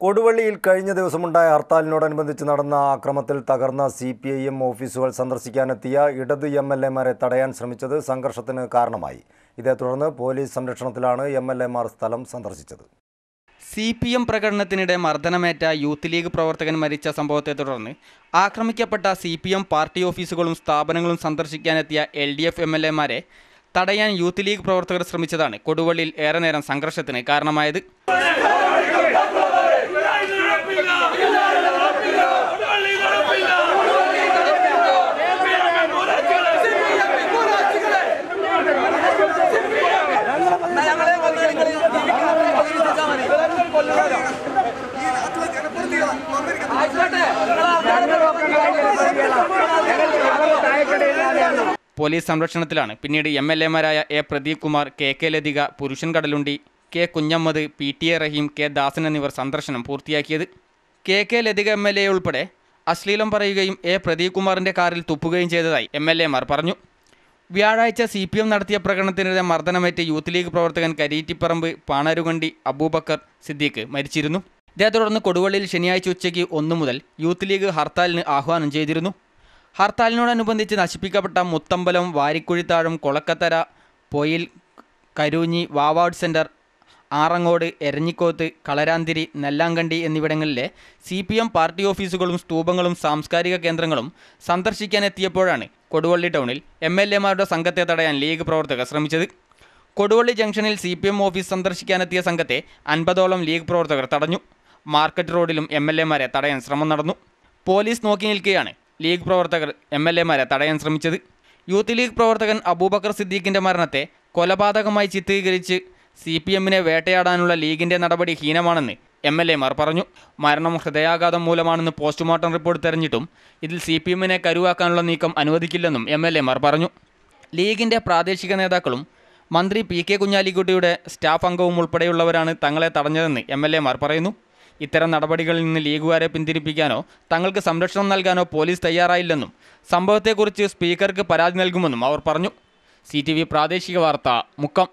കൊടുവള്ളിയിൽ കഴിഞ്ഞ ദിവസമുണ്ടായ ഹർത്താലിനോടനുബന്ധിച്ച് നടന്ന ആക്രമത്തിൽ തകർന്ന സി പി ഐ എം ഓഫീസുകൾ സന്ദർശിക്കാനെത്തിയ ഇടത് എം എൽ എമാരെ തടയാൻ ശ്രമിച്ചത് സംഘർഷത്തിന് കാരണമായി. ഇതേ തുടർന്ന് പോലീസ് സംരക്ഷണത്തിലാണ് എം എൽ എമാർ സ്ഥലം സന്ദർശിച്ചത്. സി പി എം പ്രകടനത്തിനിടെ മർദ്ദനമേറ്റ യൂത്ത് ലീഗ് പ്രവർത്തകൻ മരിച്ച സംഭവത്തെ തുടർന്ന് ആക്രമിക്കപ്പെട്ട സി പി എം പാർട്ടി ഓഫീസുകളും സ്ഥാപനങ്ങളും സന്ദർശിക്കാനെത്തിയ L D F M L എമാരെ തടയാൻ യൂത്ത് ലീഗ് പ്രവർത്തകർ ശ്രമിച്ചതാണ് കൊടുവള്ളിയിൽ ഏറെ നേരം സംഘർഷത്തിന് കാരണമായത്. പോലീസ് സംരക്ഷണത്തിലാണ് പിന്നീട് M L എമാരായ A Pradeep Kumar K K Lathika Purushan Kadalundi K Kunhammad P T A Raheem K Dasan എന്നിവർ സന്ദർശനം പൂർത്തിയാക്കിയത്. K K Lathika M L A ഉൾപ്പെടെ അശ്ലീലം പറയുകയും എ പ്രദീപ് കുമാറിന്റെ കാറിൽ തുപ്പുകയും ചെയ്തതായി എം എൽ എമാർ പറഞ്ഞു. വ്യാഴാഴ്ച സി പി എം നടത്തിയ പ്രകടനത്തിനിടെ മർദ്ദനമേറ്റ് യൂത്ത് ലീഗ് പ്രവർത്തകൻ കരീറ്റിപ്പറമ്പ് പാണരുകണ്ടി അബൂബക്കർ സിദ്ദീഖ് മരിച്ചിരുന്നു. ഇതേ തുടർന്ന് കൊടുവള്ളിയിൽ ശനിയാഴ്ച ഉച്ചയ്ക്ക് ഒന്നു മുതൽ യൂത്ത് ലീഗ് ഹർത്താലിന് ആഹ്വാനം ചെയ്തിരുന്നു. ഹർത്താലിനോടനുബന്ധിച്ച് നശിപ്പിക്കപ്പെട്ട മുത്തമ്പലം വാരിക്കുഴിത്താഴം കൊളക്കത്തര പൊയിൽ കരൂഞ്ഞി വാവാഡ് സെന്റർ ആറങ്ങോട് എരഞ്ഞിക്കോത്ത് കളരാന്തിരി നെല്ലാങ്കണ്ടി എന്നിവിടങ്ങളിലെ സി പി എം പാർട്ടി ഓഫീസുകളും സ്തൂപങ്ങളും സാംസ്കാരിക കേന്ദ്രങ്ങളും സന്ദർശിക്കാനെത്തിയപ്പോഴാണ് കൊടുവള്ളി ടൗണിൽ എം എൽ എമാരുടെ സംഘത്തെ തടയാൻ ലീഗ് പ്രവർത്തകർ ശ്രമിച്ചത്. കൊടുവള്ളി ജംഗ്ഷനിൽ സി പി എം ഓഫീസ് സന്ദർശിക്കാനെത്തിയ സംഘത്തെ അൻപതോളം ലീഗ് പ്രവർത്തകർ തടഞ്ഞു. മാർക്കറ്റ് റോഡിലും എം എൽ എമാരെ തടയാൻ ശ്രമം നടന്നു. പോലീസ് നോക്കി നിൽക്കുകയാണ് ലീഗ് പ്രവർത്തകർ എം എൽ എമാരെ തടയാൻ ശ്രമിച്ചത്. യൂത്ത് ലീഗ് പ്രവർത്തകൻ അബൂബക്കർ സിദ്ദീഖിന്റെ മരണത്തെ കൊലപാതകമായി ചിത്രീകരിച്ച് സി പി എമ്മിനെ വേട്ടയാടാനുള്ള ലീഗിന്റെ നടപടി ഹീനമാണെന്ന് എം എൽ എമാർ പറഞ്ഞു. മരണം ഹൃദയാഘാതം മൂലമാണെന്ന് പോസ്റ്റ്മോർട്ടം റിപ്പോർട്ട് തെരഞ്ഞിട്ടും ഇതിൽ സി പി എമ്മിനെ കരുവാക്കാനുള്ള നീക്കം അനുവദിക്കില്ലെന്നും എം എൽ എമാർ പറഞ്ഞു. ലീഗിന്റെ പ്രാദേശിക നേതാക്കളും മന്ത്രി പി കെ കുഞ്ഞാലിക്കുട്ടിയുടെ സ്റ്റാഫ് അംഗവും ഉൾപ്പെടെയുള്ളവരാണ് തങ്ങളെ തടഞ്ഞതെന്ന് എം എൽ എമാർ പറയുന്നു. ഇത്തരം നടപടികളിൽ നിന്ന് ലീഗുകാരെ പിന്തിരിപ്പിക്കാനോ തങ്ങൾക്ക് സംരക്ഷണം നൽകാനോ പോലീസ് തയ്യാറായില്ലെന്നും സംഭവത്തെക്കുറിച്ച് സ്പീക്കർക്ക് പരാതി നൽകുമെന്നും അവർ പറഞ്ഞു. സി പ്രാദേശിക വാർത്ത മുക്കം.